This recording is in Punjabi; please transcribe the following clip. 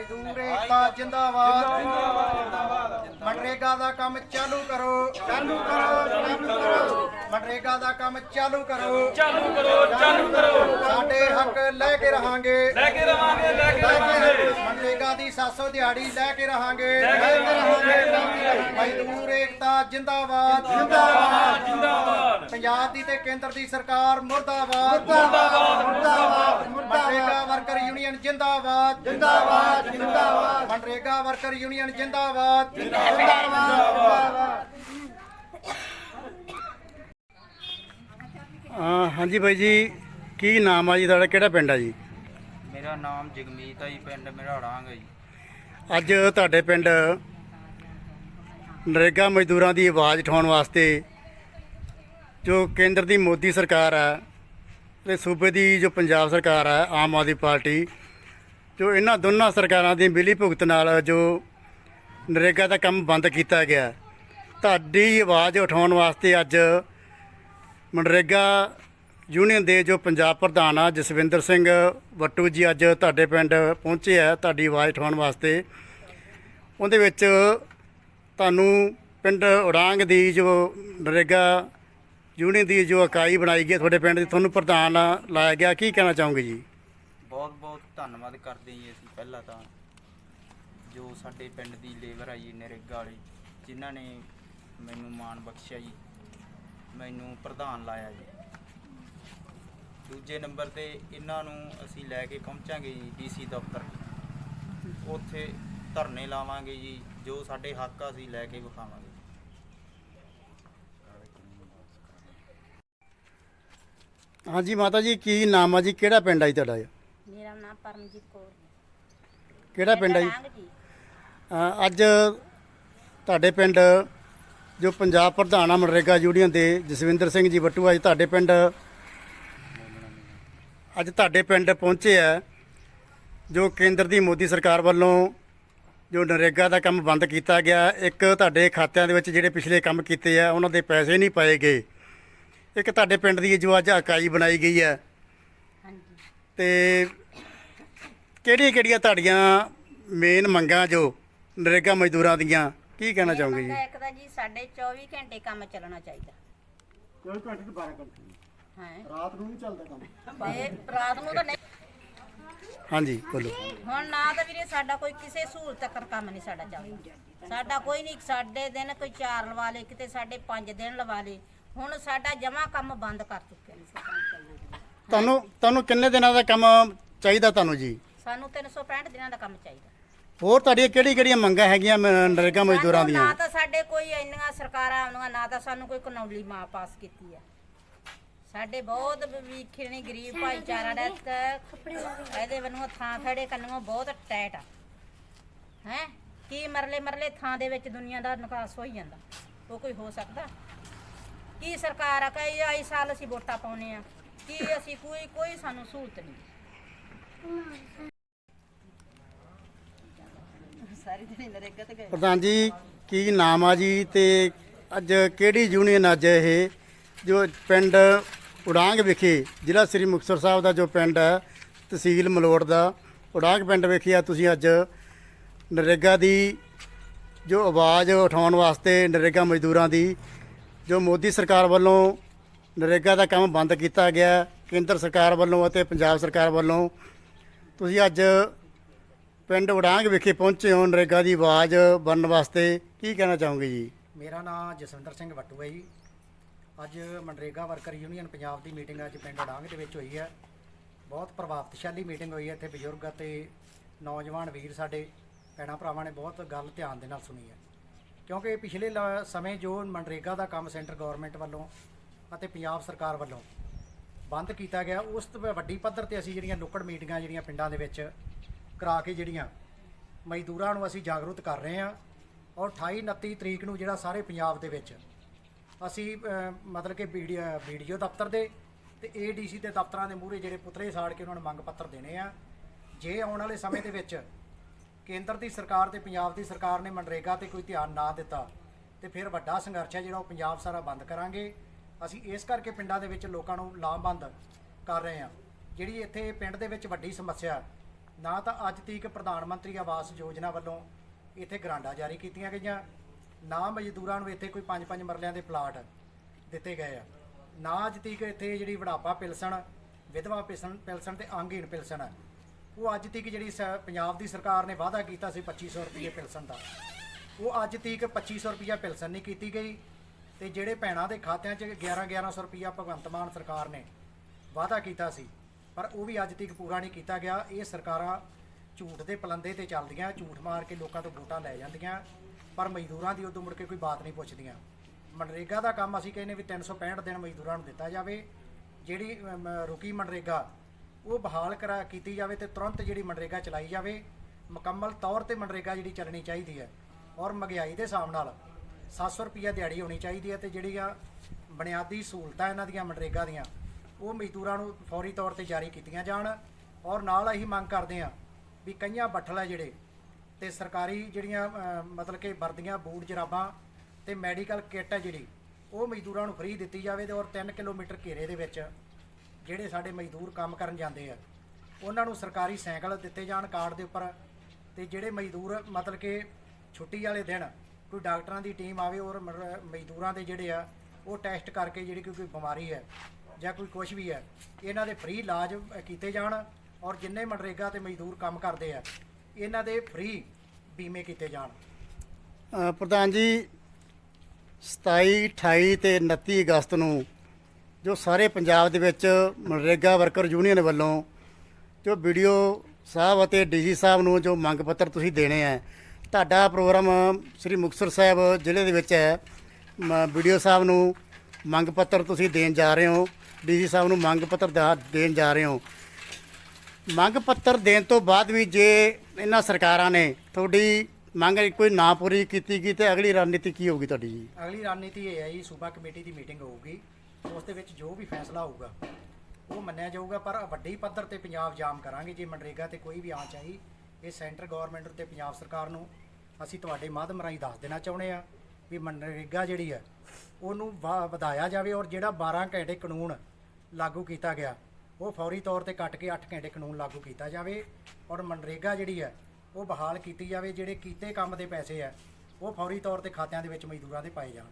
ਮਜ਼ਦੂਰ ਏਕਤਾ ਜਿੰਦਾਬਾਦ। ਮਨਰੇਗਾ ਦਾ ਕੰਮ ਚਾਲੂ ਕਰੋ। ਚਾਲੂ ਕਰੋ ਚਾਲੂ ਕਰੋ। ਮਨਰੇਗਾ ਦਾ ਕੰਮ ਚਾਲੂ ਕਰੋ। ਚਾਲੂ ਕਰੋ ਚਾਲੂ ਕਰੋ। ਸਾਡੇ ਹੱਕ ਲੈ ਕੇ ਰਹਾਂਗੇ। ਲੈ ਕੇ ਰਵਾਂਗੇ ਲੈ ਕੇ 700 ਦਿਹਾੜੀ ਲੈ ਕੇ ਰਹਾਂਗੇ ਲੈ ਕੇ ਰਹਾਂਗੇ ਮਜ਼ਦੂਰ ਏਕਤਾ ਜਿੰਦਾਬਾਦ। ਜਿੰਦਾਬਾਦ ਜਿੰਦਾਬਾਦ। ਪੰਜਾਬ ਦੀ ਤੇ ਕੇਂਦਰ ਦੀ ਸਰਕਾਰ ਮੁਰਦਾਬਾਦ। ਮੁਰਦਾਬਾਦ ਮੁਰਦਾਬਾਦ। ਮਨਰੇਗਾ ਵਰਕਰ ਯੂਨੀਅਨ ਜਿੰਦਾਬਾਦ। ਜਿੰਦਾਬਾਦ ਜਿੰਦਾਬਾਦ। ਮਨਰੇਗਾ ਵਰਕਰ ਯੂਨੀਅਨ ਜਿੰਦਾਬਾਦ। ਜਿੰਦਾਬਾਦ ਹਾਂ ਹਾਂਜੀ ਬਾਈ ਜੀ ਕੀ ਨਾਮ ਆ ਜੀ? ਤੁਹਾਡਾ ਕਿਹੜਾ ਪਿੰਡ ਆ ਜੀ? ਮੇਰਾ ਨਾਮ ਜਗਮੀਤ ਆ ਜੀ ਪਿੰਡ ਮੇਰਾ ਹੜਾਂਗ ਹੈ ਜੀ। ਅੱਜ ਤੁਹਾਡੇ ਪਿੰਡ ਨਰੇਗਾ ਮਜ਼ਦੂਰਾਂ ਦੀ ਆਵਾਜ਼ ਉਠਾਉਣ ਵਾਸਤੇ ਜੋ ਕੇਂਦਰ ਦੀ ਮੋਦੀ ਸਰਕਾਰ ਹੈ ਤੇ ਸੂਬੇ ਦੀ ਜੋ ਪੰਜਾਬ ਸਰਕਾਰ ਹੈ, ਆਮ ਆਦਮੀ ਪਾਰਟੀ, ਜੋ ਇਹਨਾਂ ਦੋਨਾਂ ਸਰਕਾਰਾਂ ਦੀ ਮਿਲੀ ਭੁਗਤ ਨਾਲ ਜੋ ਨਰੇਗਾ ਦਾ ਕੰਮ ਬੰਦ ਕੀਤਾ ਗਿਆ ਤੁਹਾਡੀ ਆਵਾਜ਼ ਉਠਾਉਣ ਵਾਸਤੇ ਅੱਜ ਮਨਰੇਗਾ ਯੂਨੀਅਨ ਦੇ ਜੋ ਪੰਜਾਬ ਪ੍ਰਧਾਨ ਆ, ਜਸਵਿੰਦਰ ਸਿੰਘ ਵੱਟੂ ਜੀ ਅੱਜ ਤੁਹਾਡੇ ਪਿੰਡ ਪਹੁੰਚੇ ਆ, ਤੁਹਾਡੀ ਆਵਾਜ਼ ਉਠਾਉਣ ਵਾਸਤੇ। ਉਹਦੇ ਵਿੱਚ ਤੁਹਾਨੂੰ ਪਿੰਡ ਉਡਾਂਗ ਦੀ ਜੋ ਨਰੇਗਾ ਯੂਨੀਅਨ ਦੀ ਜੋ ਇਕਾਈ ਬਣਾਈ ਗਈ ਤੁਹਾਡੇ ਪਿੰਡ ਦੀ, ਤੁਹਾਨੂੰ ਪ੍ਰਧਾਨ ਲਾਇਆ ਗਿਆ, ਕੀ ਕਹਿਣਾ ਚਾਹੋਗੇ ਜੀ? ਬਹੁਤ ਬਹੁਤ ਧੰਨਵਾਦ ਕਰਦੇ ਜੀ ਅਸੀਂ ਪਹਿਲਾਂ ਤਾਂ। ਜੋ ਸਾਡੇ ਪਿੰਡ ਦੀ ਲੇਬਰ ਆ ਜੀ, ਨਰੇਗਾ ਵਾਲੀ, ਜਿਨ੍ਹਾਂ ਨੇ ਮੈਨੂੰ ਮਾਣ ਬਖਸ਼ਿਆ ਜੀ, ਮੈਨੂੰ ਪ੍ਰਧਾਨ ਲਾਇਆ ਜੀ। ਦੂਜੇ ਨੰਬਰ ਤੇ ਇਹਨਾਂ ਨੂੰ ਅਸੀਂ ਲੈ ਕੇ ਪਹੁੰਚਾਂਗੇ ਜੀ ਡੀਸੀ ਦਫ਼ਤਰ। ਉੱਥੇ ਧਰਨੇ ਲਾਵਾਂਗੇ ਜੀ ਜੋ ਸਾਡੇ ਹੱਕ ਆ ਅਸੀਂ ਲੈ ਕੇ ਵਿਖਾਵਾਂਗੇ। ਹਾਂਜੀ ਮਾਤਾ ਜੀ ਕੀ ਨਾਮ ਆ ਜੀ? ਕਿਹੜਾ ਪਿੰਡ ਆ ਜੀ ਤੁਹਾਡਾ? ਮੇਰਾ ਨਾਮ ਪਰਮਜੀਤ ਕੌਰ। ਕਿਹੜਾ ਪਿੰਡ ਆ ਜੀ? ਡਾਂਗ ਜੀ। ਅ, ਅੱਜ ਤੁਹਾਡੇ ਪਿੰਡ ਜੋ ਪੰਜਾਬ ਪ੍ਰਧਾਨ ਆ ਮਨਰੇਗਾ ਯੂਨੀਅਨ ਦੇ ਜਸਵਿੰਦਰ ਸਿੰਘ ਜੀ ਵੱਟੂ ਅੱਜ ਤੁਹਾਡੇ ਪਿੰਡ ਅੱਜ ਤੁਹਾਡੇ ਪਿੰਡ ਪਹੁੰਚੇ ਆ ਜੋ ਕੇਂਦਰ ਦੀ ਮੋਦੀ ਸਰਕਾਰ ਵੱਲੋਂ ਜੋ ਨਰੇਗਾ ਦਾ ਕੰਮ ਬੰਦ ਕੀਤਾ ਗਿਆ ਇੱਕ ਤੁਹਾਡੇ ਖਾਤਿਆਂ ਦੇ ਵਿੱਚ ਜਿਹੜੇ ਪਿਛਲੇ ਕੰਮ ਕੀਤੇ ਆ ਉਹਨਾਂ ਦੇ ਪੈਸੇ ਨਹੀਂ ਪਾਏ ਗਏ। ਇੱਕ ਤੁਹਾਡੇ ਪਿੰਡ ਦੀ ਜੋ ਅੱਜ ਇਕਾਈ ਬਣਾਈ ਗਈ ਹੈ ਹਾਂਜੀ। ਤੇ ਕਿਹੜੀਆਂ ਕਿਹੜੀਆਂ ਤੁਹਾਡੀਆਂ ਮੇਨ ਮੰਗਾਂ ਜੋ ਨਰੇਗਾ ਮਜ਼ਦੂਰਾਂ ਦੀਆਂ ਕੀ ਕਹਿਣਾ ਚਾਹੋਗੇ ਜੀ? ਇੱਕ ਤਾਂ ਜੀ ਸਾਡੇ 24 ਘੰਟੇ ਕੰਮ ਚੱਲਣਾ ਚਾਹੀਦਾ। ਕੋਈ ਘੰਟੇ ਤੋਂ 12 ਘੰਟੇ। ਹੈ। ਰਾਤ ਨੂੰ ਨਹੀਂ ਚੱਲਦਾ ਕੰਮ। ਤੇ ਰਾਤ ਨੂੰ ਤਾਂ ਨਹੀਂ। ਹਾਂਜੀ ਬੋਲੋ। ਹੁਣ ਨਾ ਤਾਂ ਵੀਰੇ ਸਾਡਾ ਕੋਈ ਕਿਸੇ ਸਹੂਲਤ ਤੱਕ ਕੰਮ ਨਹੀਂ ਸਾਡਾ ਚੱਲਦਾ। ਸਾਡਾ ਕੋਈ ਨਹੀਂ ਸਾਡੇ ਦਿਨ ਕੋਈ 4 ਲਵਾ ਲੇ ਕਿਤੇ ਸਾਡੇ 5 ਦਿਨ ਲਵਾ ਲੇ ਹੁਣ ਸਾਡਾ ਜਮਾ ਕੰਮ ਬੰਦ ਕਰ ਚੁੱਕੇ ਨੇ। ਤੁਹਾਨੂੰ ਤੁਹਾਨੂੰ ਕਿੰਨੇ ਦਿਨਾਂ ਦਾ ਕੰਮ ਚਾਹੀਦਾ ਤੁਹਾਨੂੰ ਜੀ? ਸਾਨੂੰ 365 ਦਿਨਾਂ ਦਾ ਕੰਮ ਚਾਹੀਦਾ। ਹੋਰ ਤੁਹਾਡੀਆਂ ਕਿਹੜੀ ਕਿਹੜੀਆਂ ਮੰਗਾਂ ਹੈਗੀਆਂ ਨਰੇਗਾ ਮਜ਼ਦੂਰਾਂ ਦੀਆਂ ਨਾ ਤਾਂ ਸਾਡੇ ਕੋਈ ਇੰਨੀਆਂ ਸਰਕਾਰਾਂ ਆਉਂਦੀਆਂ ਨਾ ਤਾਂ ਸਾਨੂੰ ਕੋਈ ਕਾਨੂੰਨੀ ਮਾਂ ਪਾਸ ਕੀਤੀ ਆ ਸਾਡੇ ਬਹੁਤ ਵਿਖੇ ਨੇ ਗਰੀਬ ਭਾਈਚਾਰਾ ਦਾ ਇੱਕ। ਇਹਦੇ ਵੱਲੋਂ ਥਾਂ ਥੜੇ ਕੰਨੋਂ ਬਹੁਤ ਟੈਟ ਆ। ਹੈ? ਕੀ ਮਰਲੇ ਮਰਲੇ ਥਾਂ ਦੇ ਵਿੱਚ ਦੁਨੀਆ ਦਾ ਨਿਕਾਸ ਹੋਈ ਜਾਂਦਾ? ਉਹ ਕੋਈ ਹੋ ਸਕਦਾ? ਕੀ ਸਰਕਾਰ ਆ ਕਈ ਆਈ ਸਾਲ ਅਸੀਂ ਵੋਟਾਂ ਪਾਉਨੇ ਆ? ਕੀ ਅਸੀਂ ਕੋਈ ਕੋਈ ਸਾਨੂੰ ਸਹੂਲਤ ਨਹੀਂ? ਸਾਰੀ ਦਿਨ ਨਰੇਗਾ ਤੇ ਗਏ। ਪ੍ਰਧਾਨ ਜੀ ਕੀ ਨਾਮ ਆ ਜੀ ਤੇ ਅੱਜ ਕਿਹੜੀ ਯੂਨੀਅਨ ਅੱਜ ਇਹ? ਜੋ ਪਿੰਡ ਉਡਾਂਗ ਵਿਖੇ ਜ਼ਿਲ੍ਹਾ ਸ੍ਰੀ ਮੁਕਤਸਰ ਸਾਹਿਬ ਦਾ ਜੋ ਪਿੰਡ ਹੈ, ਤਹਿਸੀਲ ਮਲੋੜ ਦਾ, ਉਡਾਂਗ ਪਿੰਡ ਵਿਖੇ ਆ ਤੁਸੀਂ ਅੱਜ ਨਰੇਗਾ ਦੀ ਜੋ ਆਵਾਜ਼ ਉਠਾਉਣ ਵਾਸਤੇ ਨਰੇਗਾ ਮਜ਼ਦੂਰਾਂ ਦੀ, ਜੋ ਮੋਦੀ ਸਰਕਾਰ ਵੱਲੋਂ ਨਰੇਗਾ ਦਾ ਕੰਮ ਬੰਦ ਕੀਤਾ ਗਿਆ, ਕੇਂਦਰ ਸਰਕਾਰ ਵੱਲੋਂ ਅਤੇ ਪੰਜਾਬ ਸਰਕਾਰ ਵੱਲੋਂ, ਤੁਸੀਂ ਅੱਜ ਪਿੰਡ ਉਡਾਂਗ ਵਿਖੇ ਪਹੁੰਚੇ ਹੋ ਨਰੇਗਾ ਦੀ ਆਵਾਜ਼ ਬਣਨ ਵਾਸਤੇ, ਕੀ ਕਹਿਣਾ ਚਾਹੋਗੇ ਜੀ? ਮੇਰਾ ਨਾਮ ਜਸਵਿੰਦਰ ਸਿੰਘ ਵੱਟੂ ਹੈ ਜੀ। ਅੱਜ ਮਨਰੇਗਾ ਵਰਕਰ ਯੂਨੀਅਨ ਪੰਜਾਬ ਦੀ ਮੀਟਿੰਗ ਅੱਜ ਪਿੰਡ ਡਾਂਗ ਦੇ ਵਿੱਚ ਹੋਈ ਹੈ। ਬਹੁਤ ਪ੍ਰਭਾਵਸ਼ਾਲੀ ਮੀਟਿੰਗ ਹੋਈ ਹੈ ਇੱਥੇ ਬਜ਼ੁਰਗ ਅਤੇ ਨੌਜਵਾਨ ਵੀਰ ਸਾਡੇ ਭੈਣਾਂ ਭਰਾਵਾਂ ਨੇ ਬਹੁਤ ਗੱਲ ਧਿਆਨ ਦੇ ਨਾਲ ਸੁਣੀ ਹੈ। ਕਿਉਂਕਿ ਪਿਛਲੇ ਲ- ਸਮੇਂ ਜੋ ਮਨਰੇਗਾ ਦਾ ਕੰਮ ਸੈਂਟਰ ਗਵਰਨਮੈਂਟ ਵੱਲੋਂ ਅਤੇ ਪੰਜਾਬ ਸਰਕਾਰ ਵੱਲੋਂ ਬੰਦ ਕੀਤਾ ਗਿਆ, ਉਸ ਤੋਂ ਵੱਡੀ ਪੱਧਰ ਤੇ ਅਸੀਂ ਜਿਹੜੀਆਂ ਨੁੱਕੜ ਮੀਟਿੰਗਾਂ ਜਿਹੜੀਆਂ ਪਿੰਡਾਂ ਦੇ ਵਿੱਚ ਕਰਾ ਕੇ ਜਿਹੜੀਆਂ ਮਜ਼ਦੂਰਾਂ ਨੂੰ ਅਸੀਂ ਜਾਗਰੂਕ ਕਰ ਰਹੇ ਹਾਂ ਔਰ 28 29 ਤਰੀਕ ਨੂੰ ਜਿਹੜਾ ਸਾਰੇ ਪੰਜਾਬ ਦੇ ਵਿੱਚ ਅਸੀਂ ਮਤਲਬ ਕਿ ਵੀਡੀਓ ਵੀਡੀਓ ਦਫ਼ਤਰ ਦੇ ਤੇ ਏਡੀਸੀ ਦੇ ਦਫ਼ਤਰਾਂ ਦੇ ਮੂਹਰੇ ਜਿਹੜੇ ਪੁਤਲੇ ਸਾੜ ਕੇ ਉਹਨਾਂ ਨੂੰ ਮੰਗ ਪੱਤਰ ਦੇਣੇ ਆ। ਜੇ ਆਉਣ ਵਾਲੇ ਸਮੇਂ ਦੇ ਵਿੱਚ ਕੇਂਦਰ ਦੀ ਸਰਕਾਰ ਤੇ ਪੰਜਾਬ ਦੀ ਸਰਕਾਰ ਨੇ ਮਨਰੇਗਾ ਤੇ ਕੋਈ ਧਿਆਨ ਨਾ ਦਿੱਤਾ, ਤੇ ਫਿਰ ਵੱਡਾ ਸੰਘਰਸ਼ ਹੈ ਜਿਹੜਾ ਉਹ ਪੰਜਾਬ ਸਾਰਾ ਬੰਦ ਕਰਾਂਗੇ। ਅਸੀਂ ਇਸ ਕਰਕੇ ਪਿੰਡਾਂ ਦੇ ਵਿੱਚ ਲੋਕਾਂ ਨੂੰ ਲਾਮਬੰਦ ਕਰ ਰਹੇ ਹਾਂ। ਜਿਹੜੀ ਇੱਥੇ ਪਿੰਡ ਦੇ ਵਿੱਚ ਵੱਡੀ ਸਮੱਸਿਆ, ਨਾ ਤਾਂ ਅੱਜ ਤੀਕ ਪ੍ਰਧਾਨ ਮੰਤਰੀ ਆਵਾਸ ਯੋਜਨਾ ਵੱਲੋਂ ਇੱਥੇ ਗਰਾਂਡਾਂ ਜਾਰੀ ਕੀਤੀਆਂ ਗਈਆਂ। ਨਾ ਮਜ਼ਦੂਰਾਂ ਨੂੰ ਇੱਥੇ ਕੋਈ ਪੰਜ ਪੰਜ ਮਰਲਿਆਂ ਦੇ ਪਲਾਟ ਦਿੱਤੇ ਗਏ ਆ। ਨਾ ਅੱਜ ਤੀਕ ਇੱਥੇ ਜਿਹੜੀ ਵਡਾਪਾ ਪਿਲਸਣ, ਵਿਧਵਾ ਪਿਲਸਣ ਪਿਲਸਣ ਤੇ ਅੰਗਹੀਣ ਪਿਲਸਣ ਹੈ ਉਹ ਅੱਜ ਤੱਕ ਜਿਹੜੀ ਸ- ਪੰਜਾਬ ਦੀ ਸਰਕਾਰ ਨੇ ਵਾਅਦਾ ਕੀਤਾ ਸੀ 2500 ਰੁਪਏ ਪਿਲਸਣ ਦਾ। ਉਹ ਅੱਜ ਤੀਕ 2500 ਰੁਪਿਆ ਪਿਲਸਣ ਨਹੀਂ ਕੀਤੀ ਗਈ ਤੇ ਜਿਹੜੇ ਭੈਣਾਂ ਦੇ ਖਾਤਿਆਂ 'ਚ 11 1100 ਰੁਪਿਆ ਭਗਵੰਤ ਮਾਨ ਸਰਕਾਰ ਨੇ ਵਾਅਦਾ ਕੀਤਾ ਸੀ। ਪਰ ਉਹ ਵੀ ਅੱਜ ਤੱਕ ਪੂਰਾ ਨਹੀਂ ਕੀਤਾ ਗਿਆ। ਇਹ ਸਰਕਾਰਾਂ ਝੂਠ ਦੇ ਪਲੰਦੇ ਤੇ ਚੱਲਦੀਆਂ, ਝੂਠ ਮਾਰ ਕੇ ਲੋਕਾਂ ਤੋਂ ਵੋਟਾਂ ਲੈ ਜਾਂਦੀਆਂ, ਪਰ ਮਜ਼ਦੂਰਾਂ ਦੀ ਉਦੋਂ ਮੁੜ ਕੇ ਕੋਈ ਬਾਤ ਨਹੀਂ ਪੁੱਛਦੀਆਂ। ਮਨਰੇਗਾ ਦਾ ਕੰਮ ਅਸੀਂ ਕਹਿੰਦੇ ਵੀ 365 ਦਿਨ ਮਜ਼ਦੂਰਾਂ ਨੂੰ ਦਿੱਤਾ ਜਾਵੇ। ਜਿਹੜੀ ਰੁਕੀ ਮਨਰੇਗਾ, ਉਹ ਬਹਾਲ ਕਰਾ, ਕੀਤੀ ਜਾਵੇ ਤੇ ਤੁਰੰਤ ਜਿਹੜੀ ਮਨਰੇਗਾ ਚਲਾਈ ਜਾਵੇ। ਮੁਕੰਮਲ ਤੌਰ ਤੇ ਮਨਰੇਗਾ ਜਿਹੜੀ ਚੱਲਣੀ ਚਾਹੀਦੀ ਹੈ। ਔਰ ਮਹਿੰਗਾਈ ਦੇ ਹਿਸਾਬ ਨਾਲ 700 ਰੁਪਈਆ ਦਿਹਾੜੀ ਹੋਣੀ ਚਾਹੀਦੀ ਹੈ ਤੇ ਜਿਹੜੀਆਂ ਬੁਨਿਆਦੀ ਸਹੂਲਤਾਂ ਇਹਨਾਂ ਦੀਆਂ ਮਨਰੇਗਾ ਦੀਆਂ, ਉਹ ਮਜ਼ਦੂਰਾਂ ਨੂੰ ਫੌਰੀ ਤੌਰ ਤੇ ਜਾਰੀ ਕੀਤੀਆਂ ਜਾਣ। ਔਰ ਨਾਲ ਅਸੀਂ ਮੰਗ ਕਰਦੇ ਹਾਂ ਵੀ ਕਈਆਂ ਬੱਠਲ ਹੈ ਜਿਹੜੇ ਤੇ ਸਰਕਾਰੀ ਜਿਹੜੀਆਂ ਮਤਲਬ ਕਿ ਵਰਦੀਆਂ, ਬੂਟ, ਜਰਾਬਾਂ ਤੇ ਮੈਡੀਕਲ ਕਿੱਟ ਹੈ ਜਿਹੜੀ, ਉਹ ਮਜ਼ਦੂਰਾਂ ਨੂੰ ਫ੍ਰੀ ਦਿੱਤੀ ਜਾਵੇ ਤੇ ਔਰ 3 ਕਿਲੋਮੀਟਰ ਘੇਰੇ ਦੇ ਵਿੱਚ ਜਿਹੜੇ ਸਾਡੇ ਮਜ਼ਦੂਰ ਕੰਮ ਕਰਨ ਜਾਂਦੇ ਆ, ਉਹਨਾਂ ਨੂੰ ਸਰਕਾਰੀ ਸਾਈਕਲ ਦਿੱਤੇ ਜਾਣ ਕਾਰਡ ਦੇ ਉੱਪਰ ਤੇ ਜਿਹੜੇ ਮਜ਼ਦੂਰ, ਮਤਲਬ ਕਿ ਛੁੱਟੀ ਵਾਲੇ ਦਿਨ ਕੋਈ ਡਾਕਟਰਾਂ ਦੀ ਟੀਮ ਆਵੇ ਔਰ ਮਰ- ਮਜ਼ਦੂਰਾਂ ਦੇ ਜਿਹੜੇ ਆ, ਉਹ ਟੈਸਟ ਕਰਕੇ ਜਿਹੜੀ ਕੋਈ ਕੋਈ ਬਿਮਾਰੀ ਹੈ ਜਾਂ ਕੋਈ ਕੁਝ ਵੀ ਹੈ, ਇਹਨਾਂ ਦੇ ਫ੍ਰੀ ਇਲਾਜ ਕੀਤੇ ਜਾਣ ਔਰ ਜਿੰਨੇ ਮਨਰੇਗਾ ਤੇ ਮਜ਼ਦੂਰ ਕੰਮ ਕਰਦੇ ਆ ਇਹਨਾਂ ਦੇ ਫ੍ਰੀ ਬੀਮੇ ਕੀਤੇ ਜਾਣ। ਅ, ਪ੍ਰਧਾਨ ਜੀ 27 28 ਤੇ 29 ਅਗਸਤ ਨੂੰ ਜੋ ਸਾਰੇ ਪੰਜਾਬ ਦੇ ਵਿੱਚ ਮਨਰੇਗਾ ਵਰਕਰ ਯੂਨੀਅਨ ਵੱਲੋਂ ਜੋ ਵੀਡੀਓ ਸਾਹਿਬ ਅਤੇ ਡੀਜੀ ਸਾਹਿਬ ਨੂੰ ਜੋ ਮੰਗ ਪੱਤਰ ਤੁਸੀਂ ਦੇਣੇ ਆ ਤੁਹਾਡਾ ਪ੍ਰੋਗਰਾਮ ਸ੍ਰੀ ਮੁਕਤਸਰ ਸਾਹਿਬ ਜ਼ਿਲ੍ਹੇ ਦੇ ਵਿੱਚ ਹੈ। ਵੀਡੀਓ ਸਾਹਿਬ ਨੂੰ ਮੰਗ ਪੱਤਰ ਤੁਸੀਂ ਦੇਣ ਜਾ ਰਹੇ ਹੋ ਡੀਜੀ ਸਾਹਿਬ ਨੂੰ ਮੰਗ ਪੱਤਰ ਦਾ- ਦੇਣ ਜਾ ਰਹੇ ਹੋ। ਮੰਗ ਪੱਤਰ ਦੇਣ ਤੋਂ ਬਾਅਦ ਵੀ ਜੇ ਇਹਨਾਂ ਸਰਕਾਰਾਂ ਨੇ ਤੁਹਾਡੀ ਮੰਗ ਕੋਈ ਨਾ ਪੂਰੀ ਕੀਤੀ ਗਈ ਤੇ ਅਗਲੀ ਰਣਨੀਤੀ ਕੀ ਹੋਊਗੀ ਤੁਹਾਡੀ ਜੀ? ਅਗਲੀ ਰਣਨੀਤੀ ਇਹ ਹੈ ਜੀ, ਸੂਬਾ ਕਮੇਟੀ ਦੀ ਮੀਟਿੰਗ ਹੋਊਗੀ। ਉਸ ਦੇ ਵਿੱਚ ਜੋ ਵੀ ਫੈਸਲਾ ਹੋਊਗਾ, ਉਹ ਮੰਨਿਆ ਜਾਊਗਾ, ਪਰ ਵੱਡੀ ਪੱਧਰ ਤੇ ਪੰਜਾਬ ਜਾਮ ਕਰਾਂਗੇ। ਜੇ ਮਨਰੇਗਾ ਤੇ ਕੋਈ ਵੀ ਆਂਚ ਆਈ, ਇਹ ਸੈਂਟਰ ਗਵਰਨਮੈਂਟ ਤੇ ਪੰਜਾਬ ਸਰਕਾਰ ਨੂੰ ਅਸੀਂ ਤੁਹਾਡੇ ਮਾਧਿਅਮ ਰਾਹੀਂ ਦੱਸ ਦੇਣਾ ਚਾਹੁੰਦੇ ਆ ਵੀ ਮਨਰੇਗਾ ਜਿਹੜੀ ਹੈ, ਉਹਨੂੰ ਵਾ- ਵਧਾਇਆ ਜਾਵੇ ਔਰ ਜਿਹੜਾ 12 ਘੰਟੇ ਕਾਨੂੰਨ ਲਾਗੂ ਕੀਤਾ ਗਿਆ ਉਹ ਫੌਰੀ ਤੌਰ ਤੇ ਕੱਟ ਕੇ 8 ਘੰਟੇ ਕਾਨੂੰਨ ਲਾਗੂ ਕੀਤਾ ਜਾਵੇ ਔਰ ਮਨਰੇਗਾ ਜਿਹੜੀ ਹੈ, ਉਹ ਬਹਾਲ ਕੀਤੀ ਜਾਵੇ ਜਿਹੜੇ ਕੀਤੇ ਕੰਮ ਦੇ ਪੈਸੇ ਆ ਉਹ ਫੌਰੀ ਤੌਰ ਤੇ ਖਾਤਿਆਂ ਦੇ ਵਿੱਚ ਮਜ਼ਦੂਰਾਂ ਦੇ ਪਾਏ ਜਾਣ।